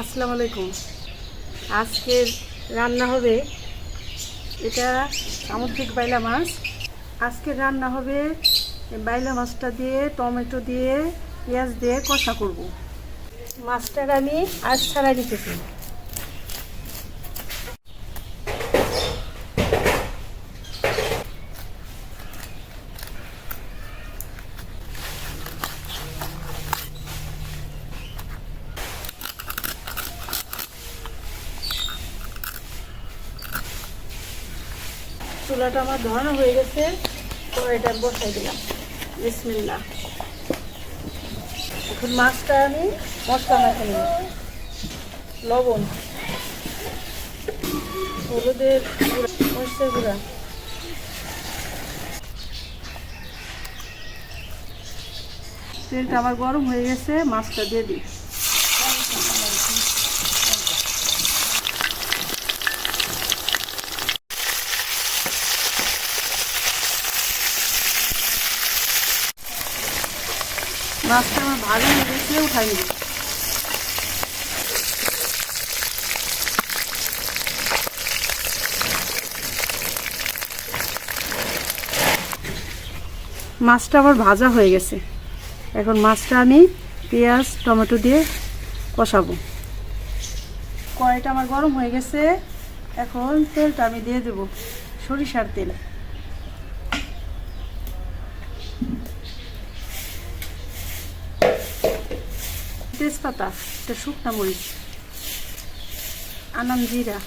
আসসালামু আলাইকুম। আজকের রান্না হবে এটা সামুদ্রিক বাইলা মাছ। আজকে রান্না হবে বাইলা মাছটা দিয়ে, টমেটো দিয়ে, পেঁয়াজ দিয়ে কষা করব। মাছটার আমি আজ ছাড়া রেখেছি চুলাটা আমার ধরানো হয়ে গেছে, তো এটা বসাই দিলাম। বিসমিল্লা এখন মাছটা আমি মশলা মাখে নিব। লবণ, হলুদের মরিচের গুঁড়া। তেলটা আমার গরম হয়ে গেছে, মাছটা দিয়ে দিই। মাছটা আমার ভালো গেছে উঠাই নিব মাছটা আবার ভাজা হয়ে গেছে। এখন মাছটা আমি পেঁয়াজ, টমেটো দিয়ে কষাবো। কড়াইটা আমার গরম হয়ে গেছে। এখন তেলটা আমি দিয়ে দেব। সরিষার তেল। তেজপাতা এটা শুকনা মরিচ, আনাম জিরা।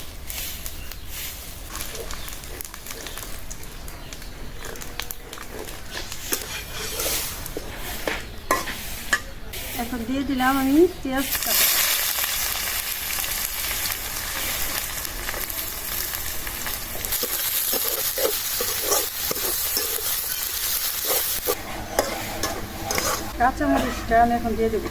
এখন দিয়ে দিলাম আমি পেঁয়াজ কাটা। কাঁচা মরিচটা আমি এখন দিয়ে দেবো।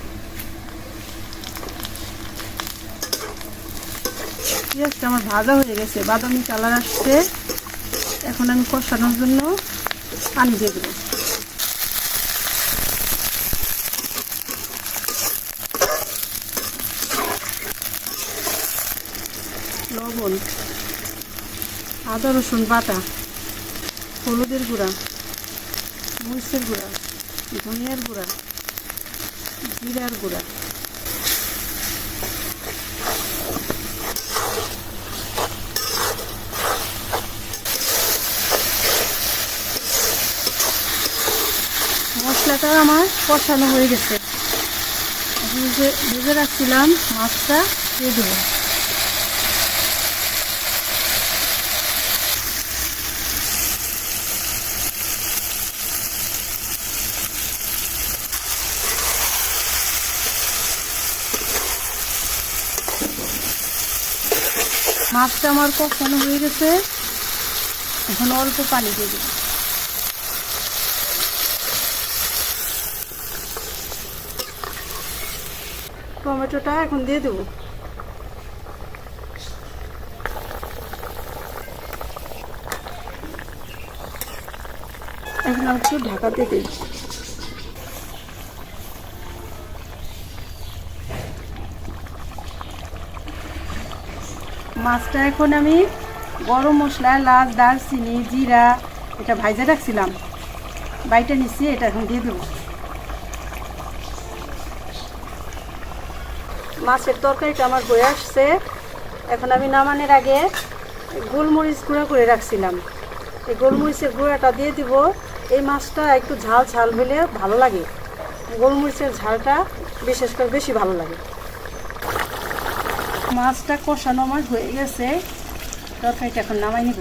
পেঁয়াজটা আমার ভাজা হয়ে গেছে, বাদামি কালার আসছে। এখন আমি কষানোর জন্য পানি দিয়ে দেবো। লবণ, আদা, রসুন বাটা, হলুদের গুঁড়া, মরিচের গুঁড়া, ধনিয়ার গুঁড়া, জিরার গুঁড়া। মশলাটা আমার কষানো হয়ে গেছে। ভেজে রাখছিলাম মাছটা, দিয়ে মাছটা আমার কষানো হয়ে গেছে। এখন অল্প পানি দিয়ে দেবো। টমেটোটা এখন দিয়ে দেবো। এখন একটু ঢাকাতে দিই। মাছটা এখন আমি গরম মশলা লাল দারচিনি, জিরা, এটা ভাইজা রাখছিলাম। বাইটা নিচ্ছি এটা এখন দিয়ে দেবো। মাছের তরকারিটা আমার হয়ে আসছে। এখন আমি নামানোর আগে গোলমরিচ গুঁড়া করে রাখছিলাম। এই গোলমরিচের গুঁড়াটা দিয়ে দিব। এই মাছটা একটু ঝাল ঝাল হলে ভালো লাগে। গোলমরিচের ঝালটা বিশেষ করে বেশি ভালো লাগে। মাছটা কষানো আমার হয়ে গেছে। তরকারিটা এখন নামাই নিব।